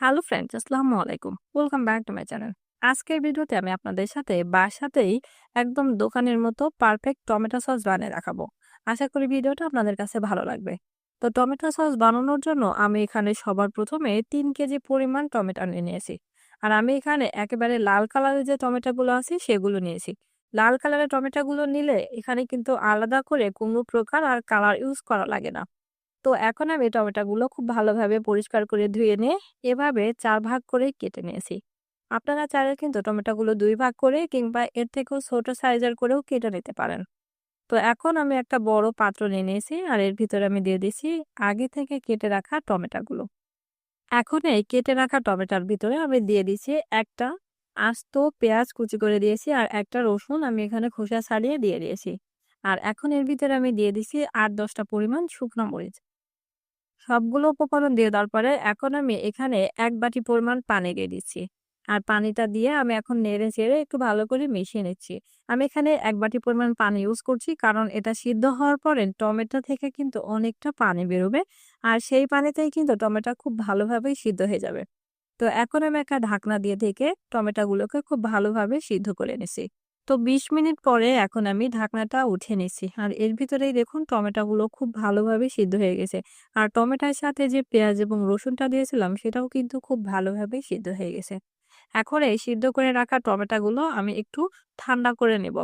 Hello friends আসসালামু আলাইকুম welcome back to my channel আজকের ভিডিওতে আমি আপনাদের সাথে বাসাতেই একদম দোকানের মতো পারফেক্ট টমেটো সস বানিয়ে রাখাবো আশা করি ভিডিওটা আপনাদের কাছে ভালো লাগবে। তো টমেটো সস বানানোর জন্য আমি এখানে সবার প্রথমে তিন কেজি পরিমাণ টমেটো নিয়ে নিয়েছি। আর আমি এখানে একেবারে লাল কালারের যে টমেটোগুলো আছে সেগুলো নিয়েছি। লাল কালারের টমেটোগুলো নিলে এখানে কিন্তু আলাদা করে কোনো প্রকার আর কালার ইউজ করা লাগে না। তো এখন আমি টমেটোগুলো খুব ভালোভাবে পরিষ্কার করে ধুয়ে নিয়ে এভাবে চার ভাগ করে কেটে নিয়েছি। আপনারা চাইলে কিন্তু টমেটোগুলো দুই ভাগ করে কিংবা এর থেকেও ছোট সাইজের করেও কেটে নিতে পারেন। তো এখন আমি একটা বড় পাত্র নিয়ে নিয়েছি আর এর ভিতরে আমি দিয়ে দিছি আগে থেকে কেটে রাখা টমেটোগুলো। এখন এই কেটে রাখা টমেটোর ভিতরে আমি দিয়ে দিছি একটা আস্ত পেঁয়াজ কুচি করে দিয়েছি আর একটা রসুন আমি এখানে খোসা ছাড়িয়ে দিয়ে দিয়েছি। আর এখন এর ভিতরে আমি দিয়ে দিছি আট দশটা পরিমাণ শুকনো মরিচ। সবগুলো উপকরণ দিয়ে দেওয়ার পরে এখন আমি এখানে এক বাটি পরিমাণ পানি দিয়ে দিচ্ছি। আর পানিটা দিয়ে আমি এখন নেড়ে চেড়ে একটু ভালো করে মিশিয়ে নিচ্ছি। আমি এখানে এক বাটি পরিমাণ পানি ইউজ করছি কারণ এটা সিদ্ধ হওয়ার পরে টমেটো থেকে কিন্তু অনেকটা পানি বেরোবে আর সেই পানিতেই কিন্তু টমেটো খুব ভালোভাবেই সিদ্ধ হয়ে যাবে। তো এখন আমি একটা ঢাকনা দিয়ে থেকে টমেটোগুলোকে খুব ভালোভাবে সিদ্ধ করে নিছি তো ২০ মিনিট পরে এখন আমি ঢাকনাটা উঠে নিচ্ছি। আর এর ভিতরেই দেখুন টমেটোগুলো খুব ভালোভাবে সিদ্ধ হয়ে গেছে। আর টমেটোর সাথে যে পেঁয়াজ এবং রসুনটা দিয়েছিলাম, সেটাও কিন্তু খুব ভালোভাবে সিদ্ধ হয়ে গেছে। এখন এই সিদ্ধ করে রাখা টমেটোগুলো আমি একটু ঠান্ডা করে নেব।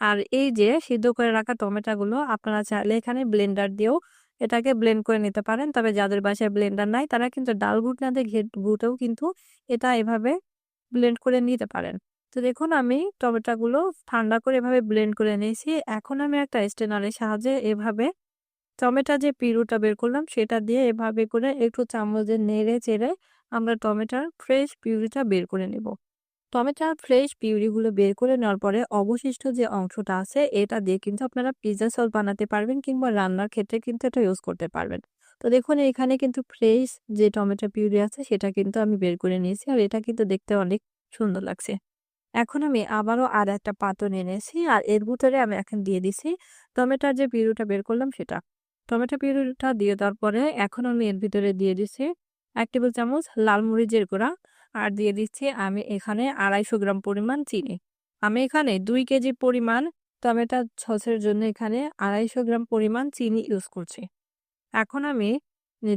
আর এই যে সিদ্ধ করে রাখা টমেটোগুলো, আপনারা চাইলে এখানে ব্লেন্ডার দিয়েও এটাকে ব্লেন্ড করে নিতে পারেন। তবে যাদের বাসায় ব্লেন্ডার নাই, তারা কিন্তু ডাল ঘুটনাতে ঘুটেও কিন্তু এটা এভাবে ব্লেন্ড করে নিতে পারেন। তো দেখুন, আমি টমেটোগুলো ঠান্ডা করে এভাবে ব্লেন্ড করে নিয়েছি। এখন আমি একটা স্টেনারের সাহায্যে এভাবে টমেটো যে পিরুটা বের করলাম, সেটা দিয়ে এভাবে করে একটু চামচে নেড়ে চেড়ে আমরা টমেটোর ফ্রেশ পিউরিটা বের করে নেব। টমেটোর ফ্রেশ পিউরিগুলো বের করে নেওয়ার পরে অবশিষ্ট যে অংশটা আছে, এটা দিয়ে কিন্তু আপনারা পিৎজা সস বানাতে পারবেন কিংবা রান্নার ক্ষেত্রে কিন্তু এটা ইউজ করতে পারবেন। তো দেখুন, এখানে কিন্তু ফ্রেশ যে টমেটো পিউরি আছে, সেটা কিন্তু আমি বের করে নিয়েছি আর এটা কিন্তু দেখতে অনেক সুন্দর লাগছে। এখন আমি আবারও আর একটা পাত্র নিয়ে নিয়েছি আর এর ভিতরে আমি এখন দিয়ে দিছি টমেটোর যে পিউরিটা বের করলাম সেটা। টমেটো পিউরিটা দিয়ে দেওয়ার পরে এখন আমি এর ভিতরে দিয়ে দিচ্ছি এক টেবিল চামচ লাল মরিচের গুঁড়া আর দিয়ে দিচ্ছি আমি এখানে আড়াইশো গ্রাম পরিমাণ চিনি। আমি এখানে দুই কেজি পরিমাণ টমেটো সসের জন্য এখানে আড়াইশো গ্রাম পরিমাণ চিনি ইউজ করছি। এখন আমি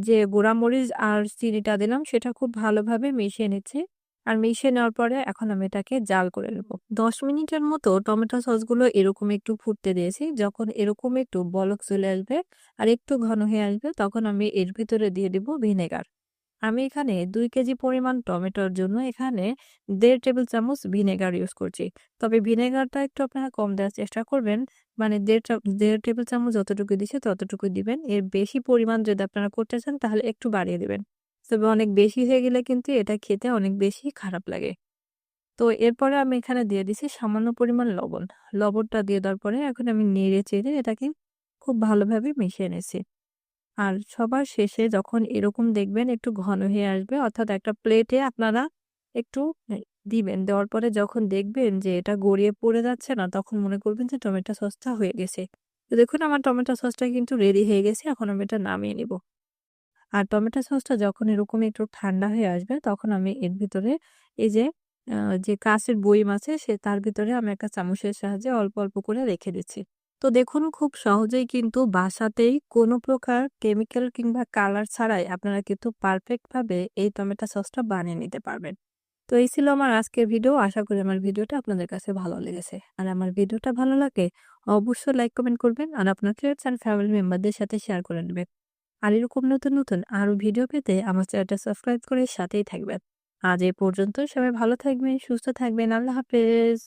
যে গুঁড়া মরিচ আর চিনিটা দিলাম সেটা খুব ভালোভাবে মিশিয়ে নিচ্ছি। আর মিশিয়ে নেওয়ার পরে এখন আমি এটাকে জাল করে নেব। দশ মিনিটের মতো টমেটো সসগুলো এরকম একটু ফুটতে দিয়েছি। যখন এরকম একটু বলক চলে আসবে আর একটু ঘন হয়ে আসবে তখন আমি এর ভিতরে দিয়ে দিব ভিনেগার। আমি এখানে দুই কেজি পরিমাণ টমেটোর জন্য এখানে দেড় টেবিল চামচ ভিনেগার ইউজ করছি। তবে ভিনেগারটা একটু আপনারা কম দেওয়ার চেষ্টা করবেন। মানে দেড় দেড় টেবিল চামচ যতটুকু দিচ্ছে ততটুকু দিবেন। এর বেশি পরিমাণ যদি আপনারা করতে চান তাহলে একটু বাড়িয়ে দিবেন। তবে অনেক বেশি হয়ে গেলে কিন্তু এটা খেতে অনেক বেশি খারাপ লাগে। তো এরপরে আমি এখানে দিয়ে দিছি সামান্য পরিমাণ লবণ। লবণটা দিয়ে দেওয়ার পরে এখন আমি নেড়ে চেড়ে এটাকে খুব ভালোভাবে মিশিয়ে নিয়েছি। আর সবার শেষে যখন এরকম দেখবেন একটু ঘন হয়ে আসবে, অর্থাৎ একটা প্লেটে আপনারা একটু দিবেন, দেওয়ার পরে যখন দেখবেন যে এটা গড়িয়ে পড়ে যাচ্ছে না, তখন মনে করবেন যে টমেটো সসটা হয়ে গেছে। তো দেখুন আমার টমেটো সসটা কিন্তু রেডি হয়ে গেছে, এখন আমি এটা নামিয়ে নিব। আর টমেটো সসটা যখন এরকম একটু ঠান্ডা হয়ে আসবে, তখন আমি এর ভিতরে এই যে যে কাঁচের বইম আছে, সে তার ভিতরে আমি একটা চামচের সাহায্যে অল্প অল্প করে রেখে দিচ্ছি। তো দেখুন, খুব সহজেই কিন্তু বাসাতেই কোনো প্রকার কেমিক্যাল কিংবা কালার ছাড়াই আপনারা কিন্তু পারফেক্টভাবে এই টমেটো সসটা বানিয়ে নিতে পারবেন। তো এই ছিল আমার আজকের ভিডিও। আশা করি আমার ভিডিওটা আপনাদের কাছে ভালো লেগেছে। আর আমার ভিডিওটা ভালো লাগে অবশ্যই লাইক, কমেন্ট করবেন। আর আপনার ফ্রেন্ডস অ্যান্ড ফ্যামিলি মেম্বারদের সাথে শেয়ার করে নেবেন। আর এরকম নতুন নতুন আরও ভিডিও পেতে আমার চ্যানেলটা সাবস্ক্রাইব করে সাথেই থাকবেন। আজ এ পর্যন্ত সবাই ভালো থাকবেন, সুস্থ থাকবেন, আল্লাহ হাফেজ।